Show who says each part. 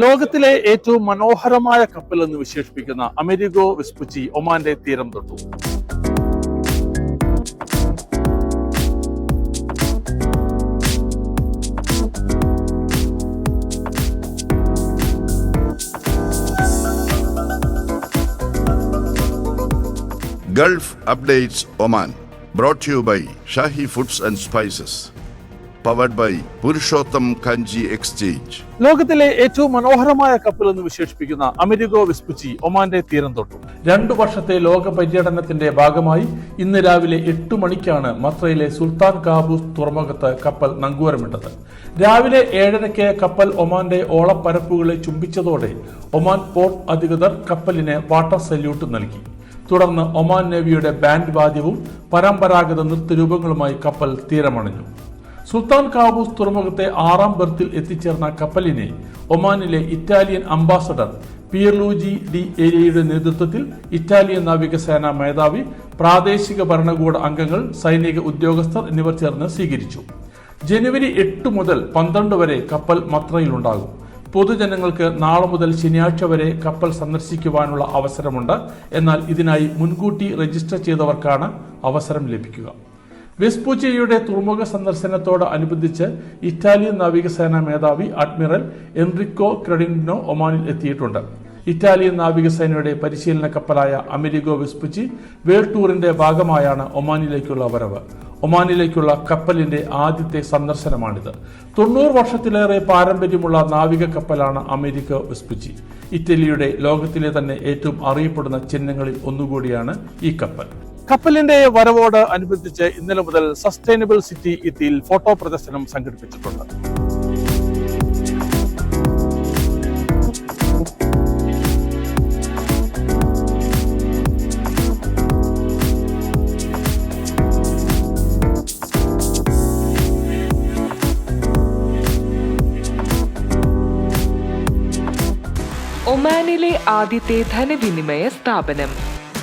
Speaker 1: ലോകത്തിലെ ഏറ്റവും മനോഹരമായ കപ്പൽ എന്ന് വിശേഷിപ്പിക്കുന്ന അമേരിഗോ വെസ്പുച്ചി ഒമാന്റെ തീരം തൊട്ടു.
Speaker 2: Gulf updates Oman brought you by Shahi foods and spices powered by Purushottam Kanji exchange
Speaker 1: ലോകത്തിലെ ഏറ്റവും മനോഹരമായ കപ്പൽ എന്ന് വിശേഷിപ്പിക്കുന്ന അമരികോ വിസ്പുച്ചി ഒമാന്റെ തീരം തൊട്ടു. രണ്ടു വർഷത്തെ ലോക പര്യടനത്തിന്റെ ഭാഗമായി ഇന്ന് രാവിലെ എട്ട് മണിക്കാണ് മത്രയിലെ സുൽത്താൻ കാബൂസ് തുറമുഖത്ത് കപ്പൽ നങ്കൂരമിട്ടത്. രാവിലെ ഏഴരയ്ക്ക് കപ്പൽ ഒമാന്റെ ഓളപ്പരപ്പുകളെ ചുംബിച്ചതോടെ ഒമാൻ പോർട്ട് അധികൃതർ കപ്പലിന് വാട്ടർ സല്യൂട്ട് നൽകി. തുടർന്ന് ഒമാൻ നേവിയുടെ ബാൻഡ് വാദ്യവും പരമ്പരാഗത നൃത്ത രൂപങ്ങളുമായി കപ്പൽ തീരമണഞ്ഞു. സുൽത്താൻ കാബൂസ് തുറമുഖത്തെ ആറാം ബർത്തിൽ എത്തിച്ചേർന്ന കപ്പലിനെ ഒമാനിലെ ഇറ്റാലിയൻ അംബാസഡർ പിയർലൂജി ഡി ഏരിയയുടെ നേതൃത്വത്തിൽ ഇറ്റാലിയൻ നാവികസേന മേധാവി പ്രാദേശിക ഭരണകൂട അംഗങ്ങൾ സൈനിക ഉദ്യോഗസ്ഥർ എന്നിവർ ചേർന്ന് സ്വീകരിച്ചു. ജനുവരി എട്ട് മുതൽ പന്ത്രണ്ട് വരെ കപ്പൽ മത്രയിലുണ്ടാകും. പൊതുജനങ്ങൾക്ക് നാളെ മുതൽ ശനിയാഴ്ച വരെ കപ്പൽ സന്ദർശിക്കുവാനുള്ള അവസരമുണ്ട്. എന്നാൽ ഇതിനായി മുൻകൂട്ടി രജിസ്റ്റർ ചെയ്തവർക്കാണ് അവസരം ലഭിക്കുക. വെസ്പൂച്ചയുടെ തുറമുഖ സന്ദർശനത്തോട് അനുബന്ധിച്ച് ഇറ്റാലിയൻ നാവികസേന മേധാവി അഡ്മിറൽ എൻറിക്കോ ക്രെഡിനോ ഒമാനിൽ എത്തിയിട്ടുണ്ട്. ഇറ്റാലിയൻ നാവികസേനയുടെ പരിശീലന കപ്പലായ അമേരിഗോ വെസ്പുച്ചി വേൾഡ് ടൂറിന്റെ ഭാഗമായാണ് ഒമാനിലേക്കുള്ള വരവ്. ഒമാനിലേക്കുള്ള കപ്പലിന്റെ ആദ്യത്തെ സന്ദർശനമാണിത്. തൊണ്ണൂറ് വർഷത്തിലേറെ പാരമ്പര്യമുള്ള നാവിക കപ്പലാണ് അമേരിക്ക വെസ്പുച്ചി. ഇറ്റലിയുടെ ലോകത്തിലെ തന്നെ ഏറ്റവും അറിയപ്പെടുന്ന ചിഹ്നങ്ങളിൽ ഒന്നുകൂടിയാണ് ഈ കപ്പൽ. കപ്പലിന്റെ വരവോട് അനുബന്ധിച്ച് ഇന്നലെ മുതൽ സസ്റ്റൈനബിൾ സിറ്റി ഇത്തിയിൽ ഫോട്ടോ പ്രദർശനം സംഘടിപ്പിച്ചിട്ടുണ്ട്.
Speaker 3: ഒമാനിലെ ആദ്യത്തെ ധനവിനിമയ സ്ഥാപനം.